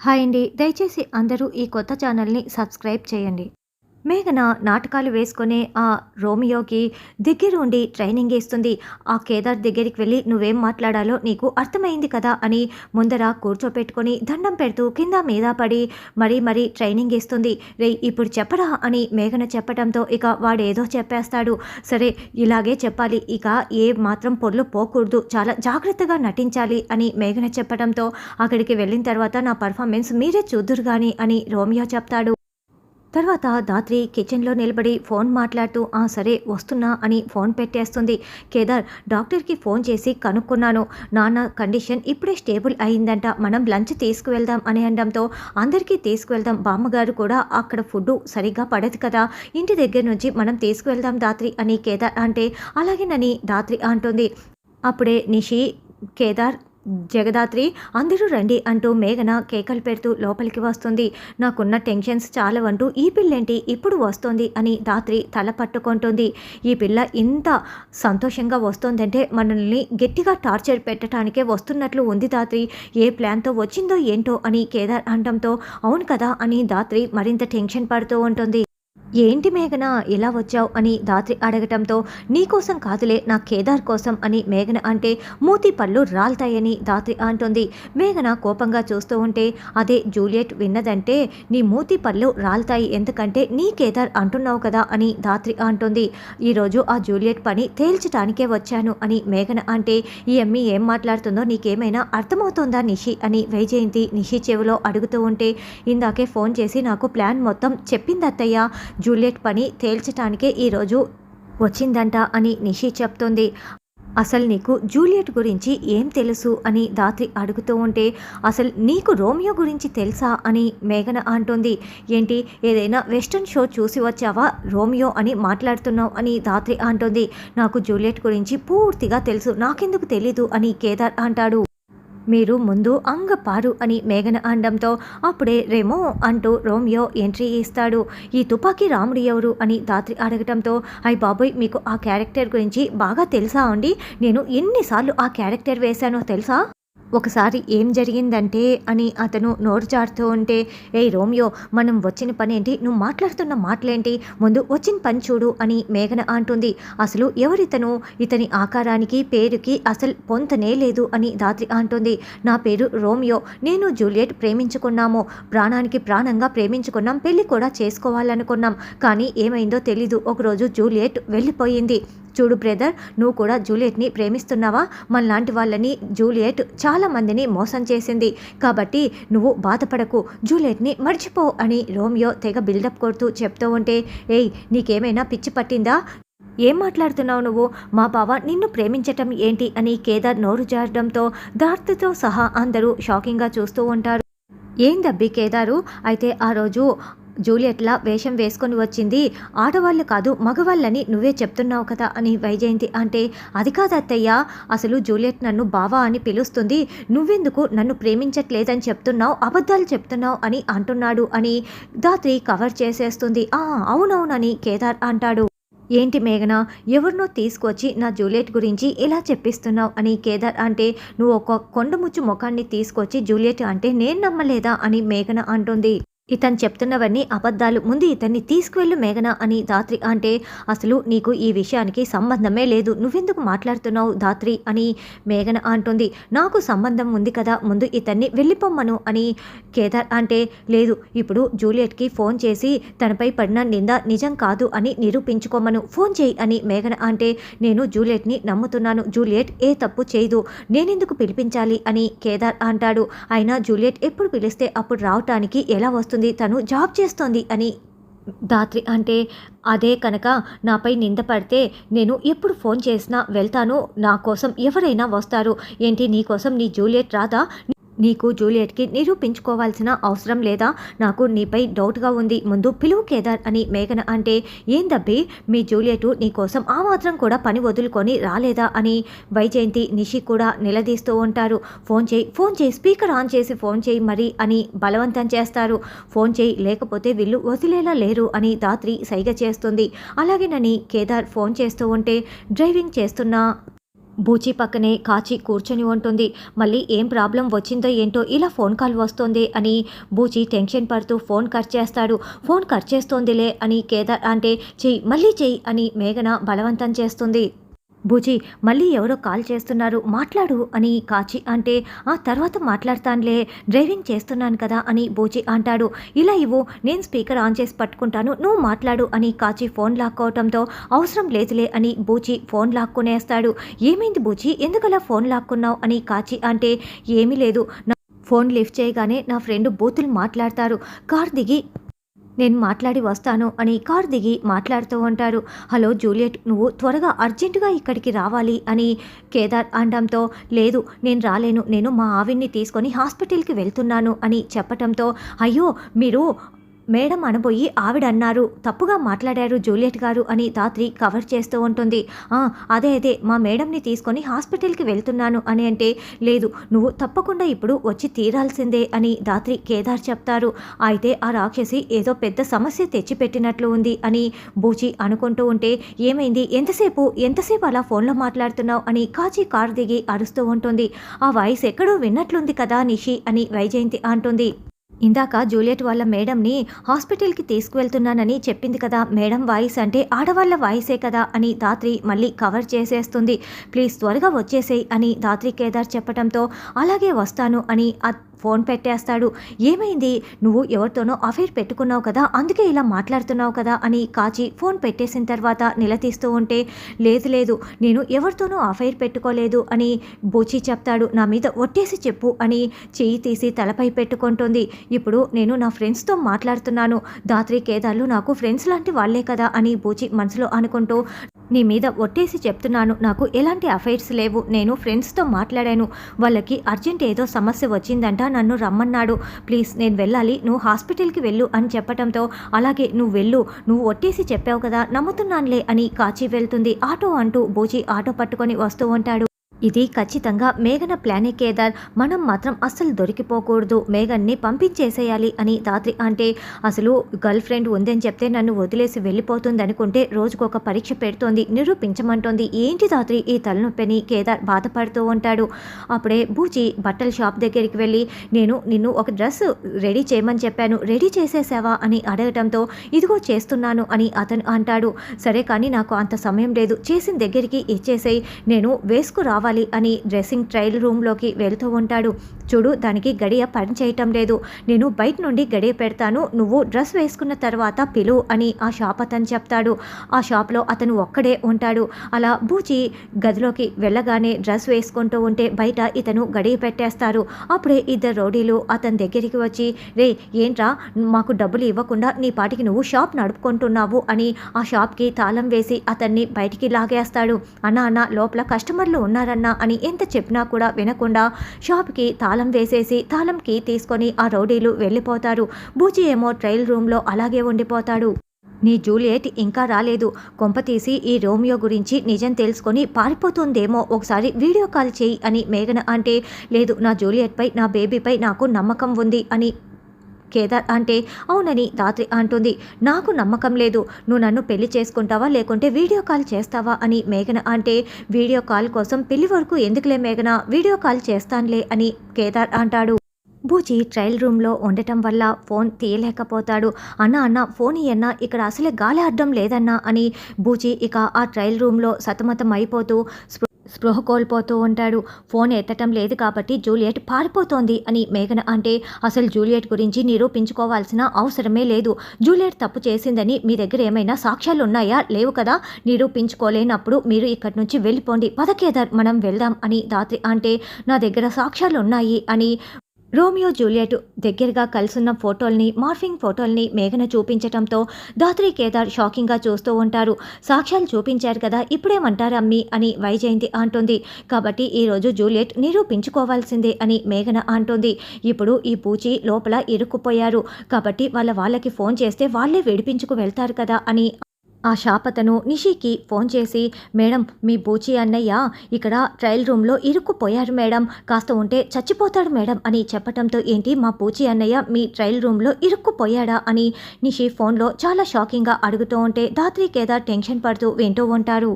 Hi అండి. దయచేసి అందరూ ఈ కొత్త ఛానల్ని సబ్స్క్రైబ్ చేయండి. మేఘన నాటకాలు వేసుకునే ఆ రోమియోకి దగ్గరుండి ట్రైనింగ్ ఇస్తుంది. ఆ కేదార్ దగ్గరికి వెళ్ళి నువ్వేం మాట్లాడాలో నీకు అర్థమైంది కదా అని ముందర కూర్చోపెట్టుకొని దండం పెడుతూ కింద మీద పడి మరీ మరీ ట్రైనింగ్ ఇస్తుంది. రే ఇప్పుడు చెప్పరా అని మేఘన చెప్పడంతో ఇక వాడేదో చెప్పేస్తాడు. సరే ఇలాగే చెప్పాలి. ఇక ఏ మాత్రం పొర్లు పోకూడదు. చాలా జాగ్రత్తగా నటించాలి అని మేఘన చెప్పడంతో అక్కడికి వెళ్ళిన తర్వాత నా పర్ఫార్మెన్స్ మీరే చూద్దురు కానీ అని రోమియో చెప్తాడు. తర్వాత దాత్రి కిచెన్లో నిలబడి ఫోన్ మాట్లాడుతూ ఆ సరే వస్తున్నా అని ఫోన్ పెట్టేస్తుంది. కేదార్ డాక్టర్కి ఫోన్ చేసి కనుక్కున్నాను. నాన్న కండిషన్ ఇప్పుడే స్టేబుల్ అయిందంట మనం లంచ్ తీసుకువెళ్దాం అని అనడంతో అందరికీ తీసుకువెళ్దాం. బామ్మగారు కూడా అక్కడ ఫుడ్ సరిగ్గా పడదు కదా ఇంటి దగ్గర నుంచి మనం తీసుకువెళ్దాం దాత్రి అని కేదార్ అంటే అలాగేనని దాత్రి అంటుంది. అప్పుడే నిషి కేదార్ జగదాత్రి అందరూ రండి అంటూ మేఘన కేకలు పెడుతూ లోపలికి వస్తుంది. నాకున్న టెన్షన్స్ చాలవంటూ ఈ పిల్లేంటి ఇప్పుడు వస్తోంది అని దాత్రి తల పట్టుకుంటుంది. ఈ పిల్ల ఇంత సంతోషంగా వస్తోందంటే మనల్ని గట్టిగా టార్చర్ పెట్టడానికే వస్తున్నట్లు ఉంది దాత్రి. ఏ ప్లాన్తో వచ్చిందో ఏంటో అని కేదార్ అనడంతో అవును కదా అని దాత్రి మరింత టెన్షన్ పడుతూ ఉంటుంది. ఏంటి మేఘన ఎలా వచ్చావు అని దాత్రి అడగటంతో నీకోసం కాదులే నా కేదార్ కోసం అని మేఘన అంటే మూతి పళ్ళు రాల్తాయని దాత్రి అంటుంది. మేఘన కోపంగా చూస్తూ ఉంటే అదే జూలియట్ విన్నదంటే నీ మూతి పళ్ళు రాల్తాయి ఎందుకంటే నీ కేదార్ అంటున్నావు కదా అని దాత్రి అంటుంది. ఈరోజు ఆ జూలియట్ పని తేల్చడానికే వచ్చాను అని మేఘన అంటే ఈ అమ్మి ఏం మాట్లాడుతుందో నీకేమైనా అర్థమవుతుందా నిషి అని వైజయంతి నిషి చెవిలో అడుగుతూ ఉంటే ఇందాకే ఫోన్ చేసి నాకు ప్లాన్ మొత్తం చెప్పింది అత్తయ్య జూలియట్ పని తేల్చటానికే ఈరోజు వచ్చిందంట అని నిషి చెప్తోంది. అసలు నీకు జూలియట్ గురించి ఏం తెలుసు అని దాత్రి అడుగుతూ ఉంటే అసలు నీకు రోమియో గురించి తెలుసా అని మేఘన అంటుంది. ఏంటి ఏదైనా వెస్ట్రన్ షో చూసి వచ్చావా? రోమియో అని మాట్లాడుతున్నావు అని దాత్రి అంటుంది. నాకు జూలియట్ గురించి పూర్తిగా తెలుసు నాకెందుకు తెలీదు అని కేదార్ అంటాడు. మీరు ముందు అంగపారు అని మేఘన అనడంతో అప్పుడే రెమో అంటూ రోమియో ఎంట్రీ ఇస్తాడు. ఈ తుపాకీ రాముడు ఎవరు అని దాత్రి అడగటంతో అయ్ బాబోయ్ మీకు ఆ క్యారెక్టర్ గురించి బాగా తెలుసా అండి? నేను ఎన్నిసార్లు ఆ క్యారెక్టర్ వేశానో తెలుసా? ఒకసారి ఏం జరిగిందంటే అని అతను నోరు జారుతూ ఉంటే ఏ రోమియో మనం వచ్చిన పని ఏంటి నువ్వు మాట్లాడుతున్న మాటలేంటి? ముందు వచ్చిన పని చూడు అని మేఘన అంటుంది. అసలు ఎవరితను? ఇతని ఆకారానికి పేరుకి అసలు పొంతనే లేదు అని దాత్రి అంటుంది. నా పేరు రోమియో. నేను జూలియట్ ప్రేమించుకున్నాము. ప్రాణానికి ప్రాణంగా ప్రేమించుకున్నాం. పెళ్ళి కూడా చేసుకోవాలనుకున్నాం. కానీ ఏమైందో తెలీదు. ఒకరోజు జూలియట్ వెళ్ళిపోయింది. చూడు బ్రదర్ నువ్వు కూడా జూలియట్ని ప్రేమిస్తున్నావా? మనలాంటి వాళ్ళని జూలియట్ చాలా మందిని మోసం చేసింది. కాబట్టి నువ్వు బాధపడకు జూలియట్ని మర్చిపో అని రోమియో తెగ బిల్డప్ కొడుతూ చెప్తూ ఉంటే ఏయ్ నీకేమైనా పిచ్చి పట్టిందా? ఏం మాట్లాడుతున్నావు నువ్వు? మా బావ నిన్ను ప్రేమించటం ఏంటి అని కేదార్ నోరు జారడంతో దార్తతో సహా అందరూ షాకింగ్గా చూస్తూ ఉంటారు. ఏందబ్బి కేదారు? అయితే ఆ రోజు జూలియట్లా వేషం వేసుకొని వచ్చింది. ఆడవాళ్ళు కాదు మగవాళ్ళని నువ్వే చెప్తున్నావు కదా అని వైజయంతి అంటే అది కాదు అత్తయ్య అసలు జూలియట్ నన్ను బావా అని పిలుస్తుంది. నువ్వెందుకు నన్ను ప్రేమించట్లేదని చెప్తున్నావు అబద్ధాలు చెప్తున్నావు అని అంటున్నాడు అని దాత్రి కవర్ చేసేస్తుంది. ఆ అవునవునని కేదార్ అంటాడు. ఏంటి మేఘన ఎవరినో తీసుకొచ్చి నా జూలియట్ గురించి ఇలా చెప్పిస్తున్నావు అని కేదార్ అంటే నువ్వు ఒక కొండముచ్చు ముఖాన్ని తీసుకొచ్చి జూలియట్ అంటే నేను నమ్మలేదా అని మేఘన అంటుంది. ఇతను చెప్తున్నవన్నీ అబద్ధాలు. ముందు ఇతన్ని తీసుకువెళ్ళు మేఘన అని దాత్రి అంటే అసలు నీకు ఈ విషయానికి సంబంధమే లేదు. నువ్వెందుకు మాట్లాడుతున్నావు దాత్రి అని మేఘన అంటుంది. నాకు సంబంధం ఉంది కదా. ముందు ఇతన్ని వెళ్ళిపోమ్మను అని కేదార్ అంటే లేదు. ఇప్పుడు జూలియట్కి ఫోన్ చేసి తనపై పడిన నింద నిజం కాదు అని నిరూపించుకోమను. ఫోన్ చేయి అని మేఘన అంటే నేను జూలియట్ని నమ్ముతున్నాను. జూలియట్ ఏ తప్పు చేయదు. నేనెందుకు పిలిపించాలి? అని కేదార్ అంటాడు. అయినా జూలియట్ ఎప్పుడు పిలిస్తే అప్పుడు రావటానికి ఎలా వస్తుంది? తను జాబ్ చేస్తోంది అని దాత్రి అంటే అదే కనుక నాపై నింద పడితే నేను ఎప్పుడు ఫోన్ చేసినా వెళ్తాను నా కోసం ఎవరైనా వస్తారు. ఏంటి నీ కోసం నీ జూలియట్ రాదా? నీకు జూలియట్కి నిరూపించుకోవాల్సిన అవసరం లేదా? నాకు నీపై డౌట్గా ఉంది. ముందు పిలువు కేదార్ అని మేఘన అంటే ఏందబ్బి మీ జూలియట్ నీ కోసం ఆ మాత్రం కూడా పని వదులుకొని రాలేదా? అని వైజయంతి నిషి కూడా నిలదీస్తూ ఉంటారు. ఫోన్ చేయి ఫోన్ చేయి స్పీకర్ ఆన్ చేసి ఫోన్ చేయి మరి అని బలవంతం చేస్తారు. ఫోన్ చేయి లేకపోతే వీళ్ళు వదిలేలా లేరు అని దాత్రి సైగ చేస్తుంది. అలాగేనని కేదార్ ఫోన్ చేస్తూ ఉంటే డ్రైవింగ్ చేస్తున్న బూచి పక్కనే కాచి కూర్చొని ఉంటుంది. మళ్ళీ ఏం ప్రాబ్లం వచ్చిందో ఏంటో ఇలా ఫోన్ కాల్ వస్తుంది అని బూచి టెన్షన్ పడుతూ ఫోన్ కట్ చేస్తాడు. ఫోన్ కట్ చేస్తోందిలే అని కేదార్ అంటే చెయ్యి మళ్ళీ చెయ్యి అని మేఘన బలవంతం చేస్తుంది. బూచి మళ్ళీ ఎవరో కాల్ చేస్తున్నారు మాట్లాడు అని కాచి అంటే ఆ తర్వాత మాట్లాడతానులే డ్రైవింగ్ చేస్తున్నాను కదా అని బూచి అంటాడు. ఇలా ఇవ్వు నేను స్పీకర్ ఆన్ చేసి పట్టుకుంటాను నువ్వు మాట్లాడు అని కాచి ఫోన్ లాక్కోవటంతో అవసరం లేదులే అని బూచి ఫోన్ లాక్కునేస్తాడు. ఏమైంది బూచి ఎందుకలా ఫోన్ లాక్కున్నావు అని కాచి అంటే ఏమీ లేదు. నా ఫోన్ లిఫ్ట్ చేయగానే నా ఫ్రెండ్ బూతులు మాట్లాడతారు. కార్ దిగి నేను మాట్లాడి వస్తాను అని కారు దిగి మాట్లాడుతూ ఉంటారు. హలో జూలియట్ నువ్వు త్వరగా అర్జెంటుగా ఇక్కడికి రావాలి అని కేదార్ అనడంతో లేదు నేను రాలేను. నేను మా ఆవిడ్ని తీసుకొని హాస్పిటల్కి వెళ్తున్నాను అని చెప్పటంతో అయ్యో మీరు మేడం అనబోయి ఆవిడ అన్నారు. తప్పుగా మాట్లాడారు జూలియట్ గారు అని ధాత్రి కవర్ చేస్తూ ఉంటుంది. అదే అదే మా మేడంని తీసుకొని హాస్పిటల్కి వెళ్తున్నాను అని అంటే లేదు నువ్వు తప్పకుండా ఇప్పుడు వచ్చి తీరాల్సిందే అని ధాత్రి కేదార్ చెప్తారు. అయితే ఆ రాక్షసి ఏదో పెద్ద సమస్య తెచ్చిపెట్టినట్లు ఉంది అని బూచి అనుకుంటూ ఉంటే ఏమైంది? ఎంతసేపు ఎంతసేపు అలా ఫోన్లో మాట్లాడుతున్నావు అని కాచి కారు దిగి అరుస్తూ ఉంటుంది. ఆ వాయిస్ ఎక్కడో విన్నట్లుంది కదా నిషి అని వైజయంతి అంటుంది. ఇందాక జూలియట్ వాళ్ళ మేడంని హాస్పిటల్కి తీసుకువెళ్తున్నానని చెప్పింది కదా మేడం వాయిస్ అంటే ఆడవాళ్ళ వాయిసే కదా అని ధాత్రి మళ్ళీ కవర్ చేసేస్తుంది. ప్లీజ్ త్వరగా వచ్చేసేయ్ అని ధాత్రి కేదార్ చెప్పడంతో అలాగే వస్తాను అని ఫోన్ పెట్టేస్తాడు. ఏమైంది? నువ్వు ఎవరితోనో అఫైర్ పెట్టుకున్నావు కదా అందుకే ఇలా మాట్లాడుతున్నావు కదా అని కాచి ఫోన్ పెట్టేసిన తర్వాత నిలదీస్తూ ఉంటే లేదు లేదు నేను ఎవరితోనూ అఫైర్ పెట్టుకోలేదు అని బూచి చెప్తాడు. నా మీద ఒట్టేసి చెప్పు అని చెయ్యి తీసి తలపై పెట్టుకుంటుంది. ఇప్పుడు నేను నా ఫ్రెండ్స్తో మాట్లాడుతున్నాను. దాత్రి కేదార్లు నాకు ఫ్రెండ్స్ లాంటి వాళ్ళే కదా అని బూచి మనసులో అనుకుంటూ నీ మీద ఒట్టేసి చెప్తున్నాను. నాకు ఎలాంటి అఫైర్స్ లేవు. నేను ఫ్రెండ్స్తో మాట్లాడాను. వాళ్ళకి అర్జెంట్ ఏదో సమస్య వచ్చిందంట నన్ను రమ్మన్నాడు. ప్లీజ్ నేను వెళ్ళాలి. నువ్వు హాస్పిటల్కి వెళ్ళు అని చెప్పడంతో అలాగే నువ్వు వెళ్ళు. నువ్వు ఒట్టేసి చెప్పావు కదా నమ్ముతున్నానులే అని కాచి వెళ్తుంది. ఆటో అంటూ బూచి ఆటో పట్టుకొని వస్తూ ఉంటాడు. ఇది ఖచ్చితంగా మేఘన ప్లానే కేదార్. మనం మాత్రం అస్సలు దొరికిపోకూడదు. మేఘన్ని పంపించేసేయాలి అని దాత్రి అంటే అసలు గర్ల్ ఫ్రెండ్ ఉందని చెప్తే నన్ను వదిలేసి వెళ్ళిపోతుంది అనుకుంటే రోజుకొక పరీక్ష పెడుతోంది నిరూపించమంటోంది. ఏంటి దాత్రి ఈ తలనొప్పిని? కేదార్ బాధపడుతూ ఉంటాడు. అప్పుడే బూచి బట్టల షాప్ దగ్గరికి వెళ్ళి నేను నిన్ను ఒక డ్రెస్ రెడీ చేయమని చెప్పాను. రెడీ చేసేసావా అని అడగటంతో ఇదిగో చేస్తున్నాను అని అతను అంటాడు. సరే కానీ నాకు అంత సమయం లేదు. చేసిన దగ్గరికి ఇచ్చేసేయి. నేను వేసుకురావాలి కావాలి అని డ్రెస్సింగ్ ట్రయల్ రూమ్లోకి వెళ్తూ ఉంటాడు. చూడు దానికి గడియ పని చేయటం లేదు. నేను బయట నుండి గడియ పెడతాను. నువ్వు డ్రెస్ వేసుకున్న తర్వాత పిలు అని ఆ షాప్ అతను చెప్తాడు. ఆ షాప్లో అతను ఒక్కడే ఉంటాడు. అలా బూచి గదిలోకి వెళ్ళగానే డ్రెస్ వేసుకుంటూ ఉంటే బయట ఇతను గడియ పెట్టేస్తారు. అప్పుడే ఇద్దరు రౌడీలు అతని దగ్గరికి వచ్చి రే ఏంట్రా? మాకు డబ్బులు ఇవ్వకుండా నీ పాటికి నువ్వు షాప్ నడుపుకుంటున్నావు అని ఆ షాప్కి తాళం వేసి అతన్ని బయటికి లాగేస్తాడు. అన్న అన్న లోపల కస్టమర్లు ఉన్నారని అన్నా అని ఎంత చెప్పినా కూడా వినకుండా షాప్కి తాళం వేసేసి తాళంకి తీసుకొని ఆ రౌడీలు వెళ్ళిపోతారు. బూచి ఏమో ట్రయల్ రూమ్లో అలాగే ఉండిపోతాడు. నీ జూలియట్ ఇంకా రాలేదు. కొంపతీసి ఈ రోమియో గురించి నిజం తెలుసుకొని పారిపోతుందేమో ఒకసారి వీడియో కాల్ చేయి అని మేఘన అంటే లేదు నా జూలియట్పై నా బేబీపై నాకు నమ్మకం ఉంది అని కేదార్ అంటే అవునని దాత్రి అంటుంది. నాకు నమ్మకం లేదు. నువ్వు నన్ను పెళ్ళి చేసుకుంటావా? లేకుంటే వీడియో కాల్ చేస్తావా? అని మేఘన అంటే వీడియో కాల్ కోసం పెళ్ళి వరకు ఎందుకులే మేఘన? వీడియో కాల్ చేస్తానులే అని కేదార్ అంటాడు. బూచి ట్రయల్ రూమ్లో ఉండటం వల్ల ఫోన్ తీయలేకపోతాడు. అన్న అన్న ఫోన్ ఇయన్న ఇక్కడ అసలే గాలి అడ్డం లేదన్నా అని బూచి ఇక ఆ ట్రయల్ రూమ్లో సతమతం అయిపోతూ స్పృహ కోల్పోతూ ఉంటాడు. ఫోన్ ఎత్తటం లేదు కాబట్టి జూలియట్ పారిపోతోంది అని మేఘన అంటే అసలు జూలియట్ గురించి నిరూపించుకోవాల్సిన అవసరమే లేదు. జూలియట్ తప్పు చేసిందని మీ దగ్గర ఏమైనా సాక్ష్యాలు ఉన్నాయా? లేవు కదా. నిరూపించుకోలేనప్పుడు మీరు ఇక్కడి నుంచి వెళ్ళిపోండి. పదకేదార్ మనం వెళ్దాం అని దాత్రి అంటే నా దగ్గర సాక్ష్యాలు ఉన్నాయి అని రోమియో జూలియట్ దగ్గరగా కలుసున్న ఫోటోల్ని మార్ఫింగ్ ఫోటోల్ని మేఘన చూపించటంతో దాత్రి కేదార్ షాకింగ్గా చూస్తూ ఉంటారు. సాక్ష్యాలు చూపించారు కదా ఇప్పుడేమంటారు అమ్మి అని వైజయంతి అంటుంది. కాబట్టి ఈరోజు జూలియట్ నిరూపించుకోవాల్సిందే అని మేఘన అంటుంది. ఇప్పుడు ఈ పూచి లోపల ఇరుక్కుపోయారు. కాబట్టి వాళ్ళ వాళ్ళకి ఫోన్ చేస్తే వాళ్ళే విడిపించుకు వెళ్తారు కదా అని ఆ షాప్ అతను నిషికి ఫోన్ చేసి మేడం మీ బూచి అన్నయ్య ఇక్కడ ట్రయల్ రూమ్లో ఇరుక్కుపోయారు మేడం. కాస్త ఉంటే చచ్చిపోతాడు మేడం అని చెప్పటంతో ఏంటి మా బూచి అన్నయ్య మీ ట్రయల్ రూమ్లో ఇరుక్కుపోయాడా అని నిషి ఫోన్లో చాలా షాకింగ్గా అడుగుతూ ఉంటే దాత్రి కేదార్ టెన్షన్ పడుతూ వింటూ ఉంటారు